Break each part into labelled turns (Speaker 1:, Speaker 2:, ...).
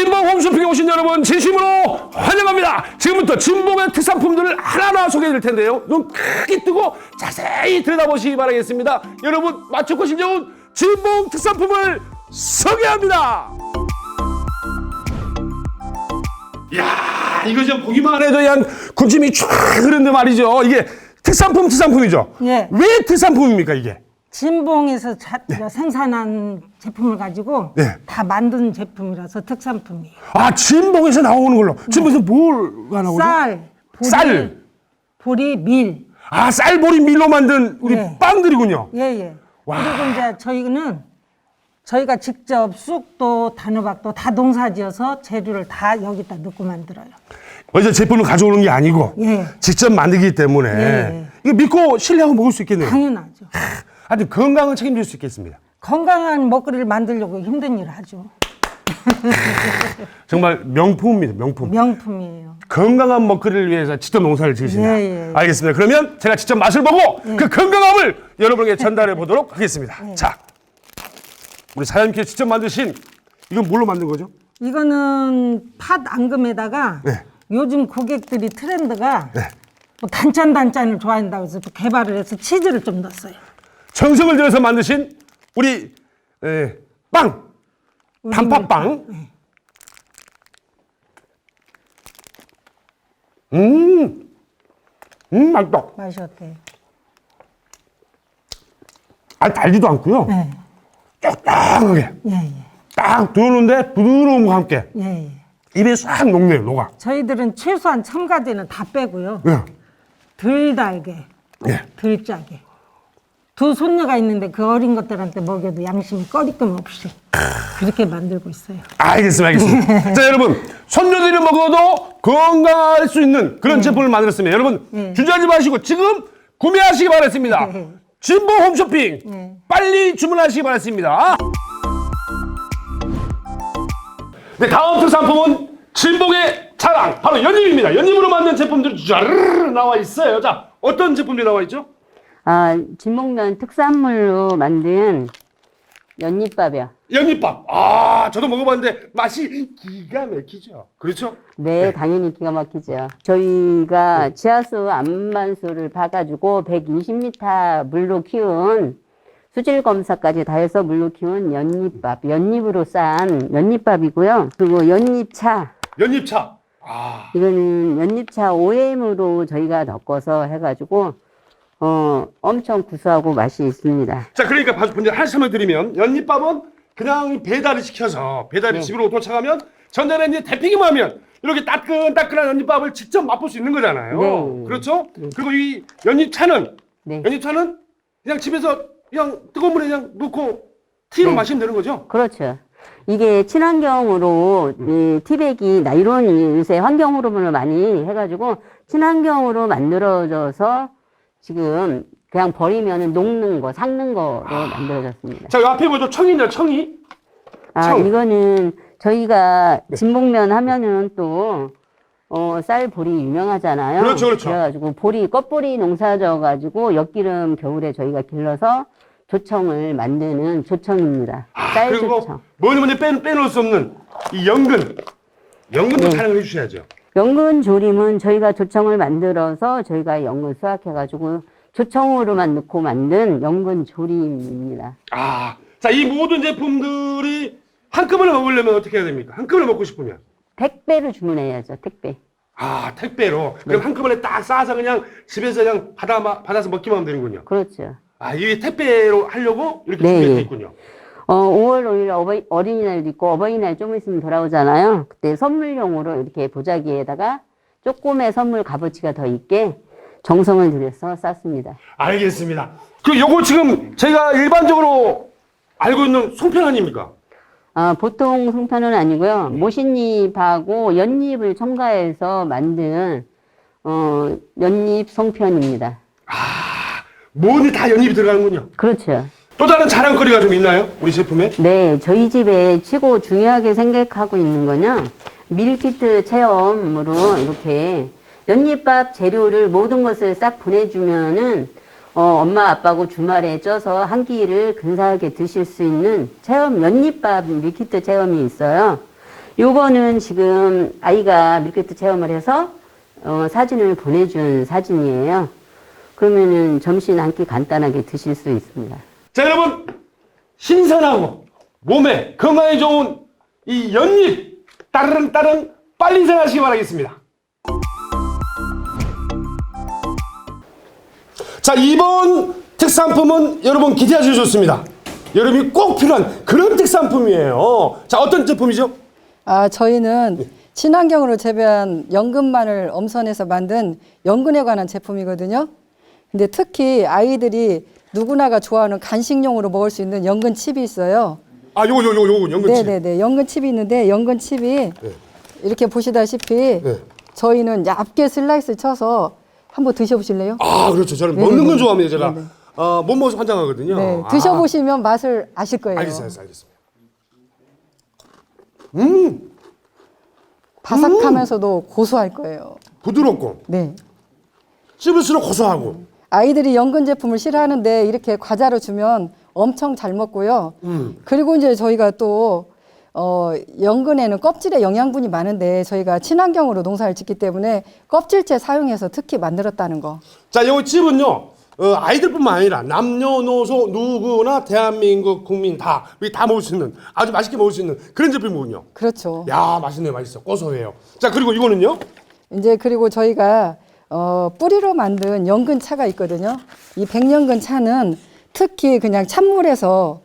Speaker 1: 진봉 홈쇼핑에 오신 여러분 진심으로 환영합니다. 지금부터 진봉의 특산품들을 하나하나 소개해 드릴 텐데요. 눈 크게 뜨고 자세히 들여다보시기 바라겠습니다. 여러분 맞추고 싶은 진봉 특산품을 소개합니다. 야 이거 좀 보기만 해도 그냥 군침이 쫙 흐르는데 말이죠. 이게 특산품 특산품이죠.
Speaker 2: 예.
Speaker 1: 왜 특산품입니까 이게?
Speaker 2: 진봉에서 자- 생산한 제품을 가지고
Speaker 1: 네.
Speaker 2: 다 만든 제품이라서 특산품이에요.
Speaker 1: 아 진봉에서 나오는 걸로. 진봉에서 뭘가 나오죠?
Speaker 2: 쌀, 보리,
Speaker 1: 쌀.
Speaker 2: 보리, 밀.
Speaker 1: 아 쌀보리 밀로 만든 우리
Speaker 2: 네.
Speaker 1: 빵들이군요.
Speaker 2: 예, 예. 그리고 이제 저희는 저희가 직접 쑥도 단호박도 다 농사지어서 재료를 다 여기다 넣고 만들어요.
Speaker 1: 어디서 제품을 가져오는 게 아니고
Speaker 2: 예.
Speaker 1: 직접 만들기 때문에
Speaker 2: 예.
Speaker 1: 이거 믿고 신뢰하고 먹을 수 있겠네요.
Speaker 2: 당연하죠.
Speaker 1: 하여튼 건강은 책임질 수 있겠습니다.
Speaker 2: 건강한 먹거리를 만들려고 힘든 일을 하죠.
Speaker 1: 정말 명품입니다. 명품.
Speaker 2: 명품이에요.
Speaker 1: 건강한 먹거리를 위해서 직접 농사를 지으신다.
Speaker 2: 예, 예, 예.
Speaker 1: 알겠습니다. 그러면 제가 직접 맛을 보고 그 건강함을 여러분에게 전달해 보도록 하겠습니다. 자, 우리 사장님께서 직접 만드신 이건 뭘로 만든 거죠?
Speaker 2: 이거는 팥 앙금에다가
Speaker 1: 네.
Speaker 2: 요즘 고객들이 트렌드가
Speaker 1: 네.
Speaker 2: 뭐 단짠 단짠을 좋아한다고 해서 또 개발을 해서 치즈를 좀 넣었어요.
Speaker 1: 정성을 들여서 만드신 우리 에, 빵,
Speaker 2: 우리
Speaker 1: 단팥빵. 음, 음 맛있다.
Speaker 2: 맛이 어때요?
Speaker 1: 아 달지도 않고요.
Speaker 2: 네.
Speaker 1: 적당하게
Speaker 2: 예, 예.
Speaker 1: 딱 들어오는데 부드러움과 함께
Speaker 2: 예, 예.
Speaker 1: 입에 싹 녹네요, 녹아.
Speaker 2: 저희들은 최소한 첨가제는 다 빼고요.
Speaker 1: 예,
Speaker 2: 덜 달게,
Speaker 1: 예.
Speaker 2: 덜 짜게. 두 손녀가 있는데 그 어린 것들한테 먹여도 양심이 꺼리낌 없이 그렇게 만들고 있어요.
Speaker 1: 알겠습니다, 알겠습니다. 자, 여러분 손녀들이 먹어도 건강할 수 있는 그런 제품을 만들었습니다. 여러분
Speaker 2: 네.
Speaker 1: 주저하지 마시고 지금 구매하시기 바랍니다.
Speaker 2: 네.
Speaker 1: 진보 홈쇼핑
Speaker 2: 네.
Speaker 1: 빨리 주문하시기 바랍니다. 네, 다음 특산품은 진봉의 자랑 바로 연잎입니다. 연잎으로 만든 제품들이 쫙 나와 있어요. 자, 어떤 제품들이 나와 있죠?
Speaker 3: 아, 진목면 특산물로 만든 연잎밥이요.
Speaker 1: 연잎밥. 아, 저도 먹어봤는데 맛이 기가 막히죠. 그렇죠?
Speaker 3: 네, 당연히 기가 막히죠. 저희가 지하수 안만수를 봐가지고 120m 물로 키운 수질 검사까지 다 해서 물로 키운 연잎밥, 연잎으로 싼 연잎밥이고요. 그리고 연잎차,
Speaker 1: 연잎차. 아,
Speaker 3: 이거는 연잎차 OM으로 저희가 넣어서 해가지고 어 엄청 구수하고 맛이 있습니다.
Speaker 1: 자, 그러니까 먼저 한 설명드리면 연잎밥은 그냥 배달을 시켜서 배달이
Speaker 3: 네.
Speaker 1: 집으로 도착하면 전자레인지에 데피기만 하면 이렇게 따끈따끈한 연잎밥을 직접 맛볼 수 있는 거잖아요.
Speaker 3: 네.
Speaker 1: 그렇죠? 그리고 이 연잎차는
Speaker 3: 네.
Speaker 1: 연잎차는 그냥 집에서 그냥 뜨거운 물에 그냥 넣고 티로
Speaker 3: 네.
Speaker 1: 마시면 되는 거죠?
Speaker 3: 그렇죠. 이게 친환경으로 이 티백이 나이론 요새 환경 호르몬을 많이 해가지고 친환경으로 만들어져서 지금 그냥 버리면 녹는 거, 삭는 거로 만들어졌습니다.
Speaker 1: 자, 이 앞에 보죠. 청이냐, 청이.
Speaker 3: 아,
Speaker 1: 청.
Speaker 3: 이거는 저희가
Speaker 1: 네.
Speaker 3: 진복면 하면은 또, 어, 쌀 보리 유명하잖아요.
Speaker 1: 그렇죠, 그렇죠.
Speaker 3: 그래가지고 보리, 껍보리 농사져가지고 엿기름 겨울에 저희가 길러서 조청을 만드는 조청입니다. 쌀
Speaker 1: 아, 그리고
Speaker 3: 조청.
Speaker 1: 뭐니 뭐니 빼, 빼놓을 수 없는 이 연근. 연근도
Speaker 3: 네.
Speaker 1: 촬영을 해주셔야죠.
Speaker 3: 연근 조림은 저희가 조청을 만들어서 저희가 연근 수확해가지고 조청으로만 넣고 만든 연근 조림입니다.
Speaker 1: 아, 자, 이 모든 제품들이 한꺼번에 먹으려면 어떻게 해야 됩니까? 한꺼번에 먹고 싶으면.
Speaker 3: 택배를 주문해야죠, 택배.
Speaker 1: 아, 택배로.
Speaker 3: 네.
Speaker 1: 그럼 한꺼번에 딱 싸서 그냥 집에서 그냥 받아, 마- 받아서 먹기만 하면 되는군요.
Speaker 3: 그렇죠.
Speaker 1: 아, 이게 택배로 하려고 이렇게
Speaker 3: 네.
Speaker 1: 준비되어 있군요.
Speaker 3: 어, 5월 5일 어버이, 어린이날도 있고 어버이날 좀 있으면 돌아오잖아요. 그때 선물용으로 이렇게 보자기에다가 조금의 선물 값어치가 더 있게 정성을 들여서 쌌습니다.
Speaker 1: 알겠습니다. 그 요거 지금 제가 일반적으로 알고 있는 송편 아닙니까?
Speaker 3: 아, 보통 송편은 아니고요. 모신잎하고 연잎을 첨가해서 만든 어, 연잎 송편입니다.
Speaker 1: 뭐니 다 연잎이 들어가는군요.
Speaker 3: 그렇죠.
Speaker 1: 또 다른 자랑거리가 좀 있나요? 우리 제품에?
Speaker 3: 네, 저희 집에 최고 중요하게 생각하고 있는 거는 밀키트 체험으로 이렇게 연잎밥 재료를 모든 것을 싹 보내주면은 어, 엄마 아빠하고 주말에 쪄서 한 끼를 근사하게 드실 수 있는 체험 연잎밥 밀키트 체험이 있어요. 요거는 지금 아이가 밀키트 체험을 해서 어, 사진을 보내준 사진이에요. 그러면은 점심 한 끼 간단하게 드실 수 있습니다.
Speaker 1: 자, 여러분, 신선하고 몸에 건강에 좋은 이 연잎 따르릉 따르릉 빨리 생하시기 바라겠습니다. 자, 이번 특산품은 여러분 기대하셔도 좋습니다. 여러분이 꼭 필요한 그런 특산품이에요. 자, 어떤 제품이죠?
Speaker 4: 아, 저희는 친환경으로 재배한 연근마늘 엄선해서 만든 연근에 관한 제품이거든요. 근데 특히 아이들이 누구나가 좋아하는 간식용으로 먹을 수 있는 연근 칩이 있어요.
Speaker 1: 아, 요거, 요거, 요거, 연근치.
Speaker 4: 네네네. 연근 칩이 있는데 연근 칩이 이렇게 보시다시피
Speaker 1: 네.
Speaker 4: 저희는 얇게 슬라이스 쳐서 한번 드셔보실래요?
Speaker 1: 아, 그렇죠. 저는. 먹는 건 좋아합니다, 제가. 어, 못 먹어서 환장하거든요.
Speaker 4: 네.
Speaker 1: 아.
Speaker 4: 드셔보시면 맛을 아실 거예요.
Speaker 1: 알겠습니다, 알겠습니다.
Speaker 4: 바삭하면서도 고소할 거예요.
Speaker 1: 부드럽고,
Speaker 4: 네.
Speaker 1: 씹을수록 고소하고.
Speaker 4: 아이들이 연근 제품을 싫어하는데 이렇게 과자로 주면 엄청 잘 먹고요. 그리고 이제 저희가 또 어, 연근에는 껍질에 영양분이 많은데 저희가 친환경으로 농사를 짓기 때문에 껍질째 사용해서 특히 만들었다는 거.
Speaker 1: 자, 요 집은요, 어, 아이들뿐만 아니라 남녀노소 누구나 대한민국 국민 다, 우리 다 먹을 수 있는, 아주 맛있게 먹을 수 있는 그런 제품이군요.
Speaker 4: 그렇죠.
Speaker 1: 야, 맛있네, 맛있어. 고소해요. 자, 그리고 이거는요?
Speaker 4: 이제 그리고 저희가 어, 뿌리로 만든 연근 차가 있거든요. 이 백년근 차는 특히 그냥 찬물에서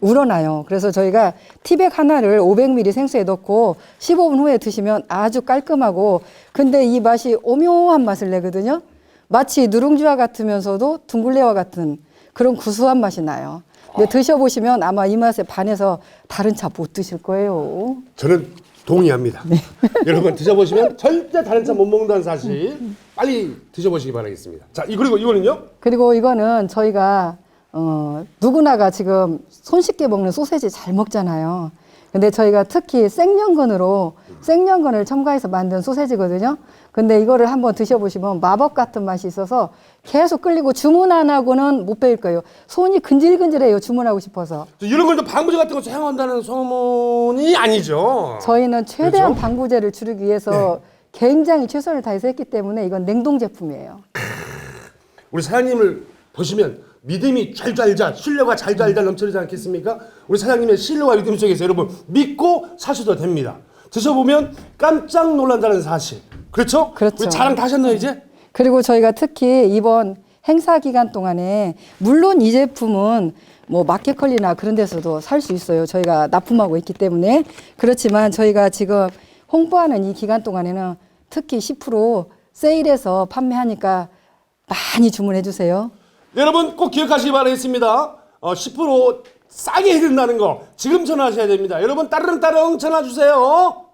Speaker 4: 우러나요. 그래서 저희가 티백 하나를 500ml 생수에 넣고 15분 후에 드시면 아주 깔끔하고 근데 이 맛이 오묘한 맛을 내거든요. 마치 누룽지와 같으면서도 둥글레와 같은 그런 구수한 맛이 나요. 근데 드셔보시면 아마 이 맛에 반해서 다른 차 못 드실 거예요.
Speaker 1: 저는 동의합니다.
Speaker 4: 네.
Speaker 1: 여러분 드셔보시면 절대 다른 차 못 먹는다는 사실 빨리 드셔보시기 바라겠습니다. 자, 이 그리고 이거는요?
Speaker 4: 그리고 이거는 저희가 어, 누구나가 지금 손쉽게 먹는 소세지 잘 먹잖아요. 근데 저희가 특히 생연근으로 생연근을 첨가해서 만든 소세지거든요. 근데 이거를 한번 드셔보시면 마법 같은 맛이 있어서 계속 끌리고 주문 안 하고는 못 배울 거예요. 손이 근질근질해요. 주문하고 싶어서.
Speaker 1: 저 이런 걸또 방부제 같은 거 사용한다는 소문이 아니죠.
Speaker 4: 저희는 최대한
Speaker 1: 그렇죠?
Speaker 4: 방부제를 줄이기 위해서 굉장히 최선을 다해서 했기 때문에 이건 냉동 제품이에요.
Speaker 1: 우리 사장님을 보시면 믿음이 잘잘잘 신뢰가 잘잘잘 넘쳐나지 않겠습니까? 우리 사장님의 신뢰와 믿음 속에서 여러분 믿고 사셔도 됩니다. 드셔보면 깜짝 놀란다는 사실. 그렇죠?
Speaker 4: 그렇죠.
Speaker 1: 우리 자랑 다 하셨나요 이제?
Speaker 4: 그리고 저희가 특히 이번 행사 기간 동안에 물론 이 제품은 뭐 마켓컬리나 그런 데서도 살 수 있어요. 저희가 납품하고 있기 때문에 그렇지만 저희가 지금 홍보하는 이 기간 동안에는 특히 10% 세일해서 판매하니까 많이 주문해 주세요.
Speaker 1: 여러분 꼭 기억하시기 바라겠습니다. 어, 10% 싸게 해준다는 거 지금 전화하셔야 됩니다. 여러분 따르릉 따르릉 전화 주세요.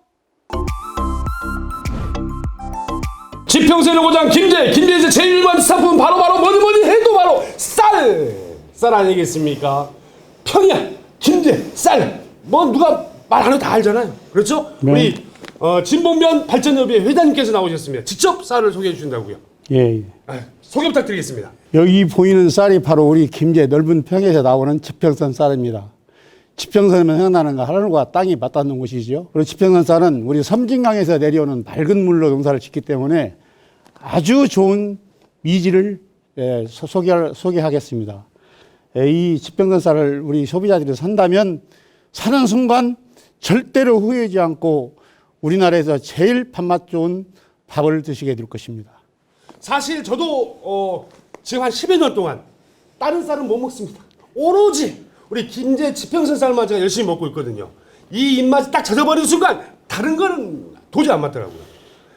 Speaker 1: 지평세의 고장 김제 김제에서 제일 일반 상품 바로 바로 뭐니 뭐니 해도 바로 쌀! 쌀 아니겠습니까? 평양 김제 쌀 뭐 누가 말 안 해도 다 알잖아요. 그렇죠? 우리 어, 진봉면 발전협의회 회장님께서 나오셨습니다. 직접 쌀을 소개해 주신다고요.
Speaker 5: 예. 예.
Speaker 1: 아, 소개 부탁드리겠습니다.
Speaker 5: 여기 보이는 쌀이 바로 우리 김제 넓은 평에서 나오는 지평선 쌀입니다. 지평선이면 생각나는 거 하늘과 땅이 맞닿는 곳이죠. 그리고 지평선 쌀은 우리 섬진강에서 내려오는 맑은 물로 농사를 짓기 때문에 아주 좋은 미지를 예, 소- 소개할, 소개하겠습니다. 예, 이 지평선 쌀을 우리 소비자들이 산다면 사는 순간 절대로 후회하지 않고 우리나라에서 제일 밥맛 좋은 밥을 드시게 될 것입니다.
Speaker 1: 사실 저도 어, 지금 한 10여 년 동안 다른 쌀은 못 먹습니다. 오로지 우리 김제 지평선 쌀만 제가 열심히 먹고 있거든요. 이 입맛이 딱 젖어버리는 순간 다른 거는 도저히 안 맞더라고요.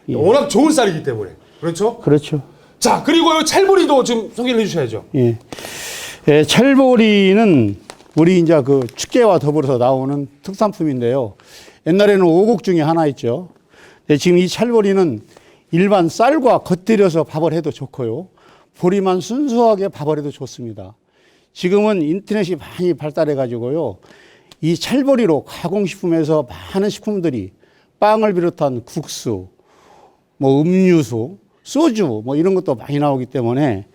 Speaker 1: 워낙 좋은 쌀이기 때문에. 그렇죠?
Speaker 5: 그렇죠.
Speaker 1: 자, 그리고 이 찰보리도 좀 소개를 해주셔야죠.
Speaker 5: 예. 예, 찰보리는 우리 이제 그 축제와 더불어서 나오는 특산품인데요. 옛날에는 오곡 중에 하나였죠. 예, 지금 이 찰보리는 일반 쌀과 겉들여서 밥을 해도 좋고요. 보리만 순수하게 밥을 해도 좋습니다. 지금은 인터넷이 많이 발달해 가지고요. 이 찰보리로 가공식품에서 많은 식품들이 빵을 비롯한 국수, 뭐 음료수, 소주 뭐 이런 것도 많이 나오기 때문에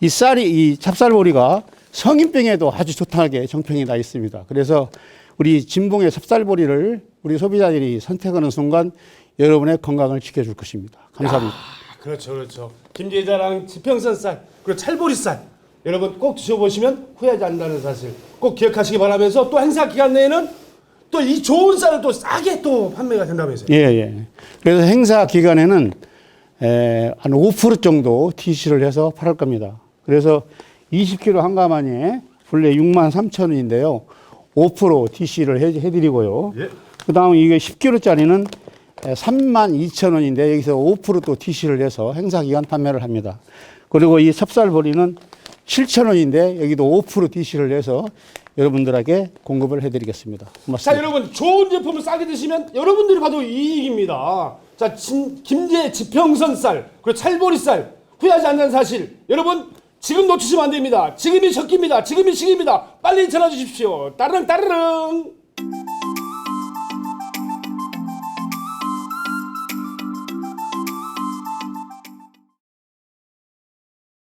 Speaker 5: 이 쌀이 이 찹쌀보리가 성인병에도 아주 좋다게 정평이 나 있습니다. 그래서 우리 진봉의 찹쌀보리를 우리 소비자들이 선택하는 순간 여러분의 건강을 지켜줄 것입니다. 감사합니다.
Speaker 1: 그렇죠, 그렇죠. 김제자랑 지평선 쌀 그리고 찰보리 쌀 여러분 꼭 드셔보시면 후회하지 않는다는 사실 꼭 기억하시기 바라면서 또 행사 기간 내에는 또 이 좋은 쌀을 또 싸게 또 판매가 된다면서요.
Speaker 5: 예, 예. 그래서 행사 기간에는 에, 한 5% 정도 TC를 해서 팔을 겁니다. 그래서 20kg 한 가마니에 본래 6만 3천 원인데요. 5% TC를 해, 해드리고요.
Speaker 1: 예.
Speaker 5: 그 다음 이게 10kg짜리는 3만 2천 원인데 여기서 5%또 TC를 해서 행사 기간 판매를 합니다. 그리고 이 찹쌀보리는 7천 원인데 여기도 5% TC를 해서 여러분들에게 공급을 해드리겠습니다.
Speaker 1: 자
Speaker 5: 고맙습니다.
Speaker 1: 여러분 좋은 제품을 싸게 드시면 여러분들이 봐도 이익입니다. 자 진, 김제 지평선 쌀 그리고 찰보리 쌀 후회하지 않는 사실 여러분 지금 놓치시면 안 됩니다. 지금이 적기입니다. 지금이 시기입니다. 빨리 전화 주십시오. 따르릉 따르릉.